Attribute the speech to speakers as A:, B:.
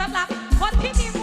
A: สำหรับคนที่มี